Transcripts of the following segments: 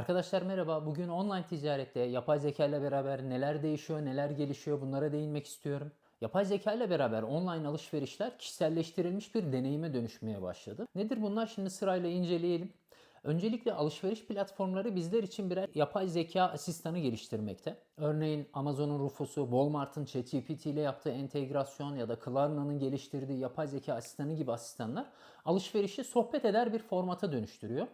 Arkadaşlar merhaba. Bugün online ticarette yapay zeka ile beraber neler değişiyor, neler gelişiyor bunlara değinmek istiyorum. Yapay zeka ile beraber online alışverişler kişiselleştirilmiş bir deneyime dönüşmeye başladı. Nedir bunlar? Şimdi sırayla inceleyelim. Öncelikle alışveriş platformları bizler için birer yapay zeka asistanı geliştirmekte. Örneğin Amazon'un Rufus'u, Walmart'ın ChatGPT ile yaptığı entegrasyon ya da Klarna'nın geliştirdiği yapay zeka asistanı gibi asistanlar alışverişi sohbet eder bir formata dönüştürüyor.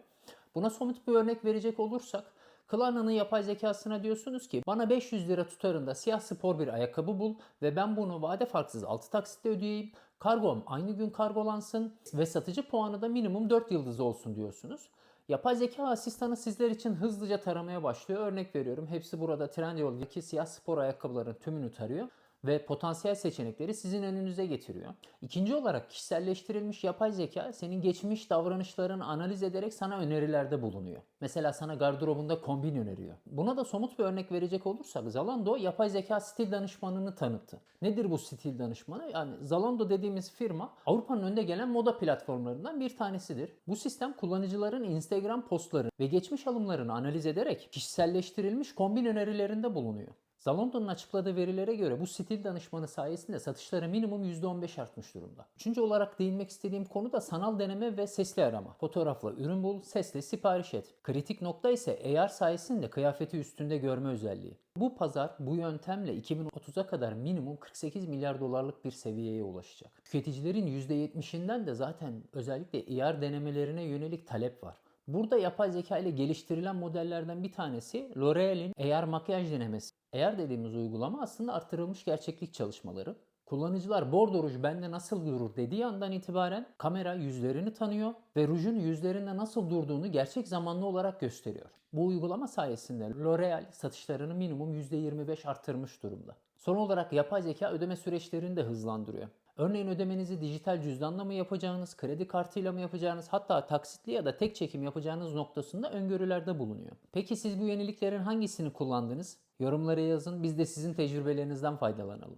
Buna somut bir örnek verecek olursak Klarna'nın yapay zekasına diyorsunuz ki bana 500 lira tutarında siyah spor bir ayakkabı bul ve ben bunu vade farksız 6 taksitle ödeyeyim. Kargom aynı gün kargolansın ve satıcı puanı da minimum 4 yıldız olsun diyorsunuz. Yapay zeka asistanı sizler için hızlıca taramaya başlıyor. Örnek veriyorum. Hepsi burada Trendyol'daki siyah spor ayakkabıların tümünü tarıyor ve potansiyel seçenekleri sizin önünüze getiriyor. İkinci olarak kişiselleştirilmiş yapay zeka senin geçmiş davranışlarını analiz ederek sana önerilerde bulunuyor. Mesela sana gardırobunda kombin öneriyor. Buna da somut bir örnek verecek olursak Zalando yapay zeka stil danışmanını tanıttı. Nedir bu stil danışmanı? Yani Zalando dediğimiz firma Avrupa'nın önde gelen moda platformlarından bir tanesidir. Bu sistem kullanıcıların Instagram postları ve geçmiş alımlarını analiz ederek kişiselleştirilmiş kombin önerilerinde bulunuyor. Zalondo'nun açıkladığı verilere göre bu stil danışmanı sayesinde satışları minimum %15 artmış durumda. Üçüncü olarak değinmek istediğim konu da sanal deneme ve sesli arama. Fotoğrafla ürün bul, sesle sipariş et. Kritik nokta ise AR sayesinde kıyafeti üstünde görme özelliği. Bu pazar bu yöntemle 2030'a kadar minimum 48 milyar dolarlık bir seviyeye ulaşacak. Tüketicilerin %70'inden de zaten özellikle AR denemelerine yönelik talep var. Burada yapay zeka ile geliştirilen modellerden bir tanesi L'Oreal'in AR makyaj denemesi. AR dediğimiz uygulama aslında artırılmış gerçeklik çalışmaları. Kullanıcılar bordo ruj bende nasıl durur dediği andan itibaren kamera yüzlerini tanıyor ve rujun yüzlerinde nasıl durduğunu gerçek zamanlı olarak gösteriyor. Bu uygulama sayesinde L'Oreal satışlarını minimum %25 arttırmış durumda. Son olarak yapay zeka ödeme süreçlerini de hızlandırıyor. Örneğin ödemenizi dijital cüzdanla mı yapacağınız, kredi kartıyla mı yapacağınız, hatta taksitli ya da tek çekim yapacağınız noktasında öngörülerde bulunuyor. Peki siz bu yeniliklerin hangisini kullandınız? Yorumlara yazın, biz de sizin tecrübelerinizden faydalanalım.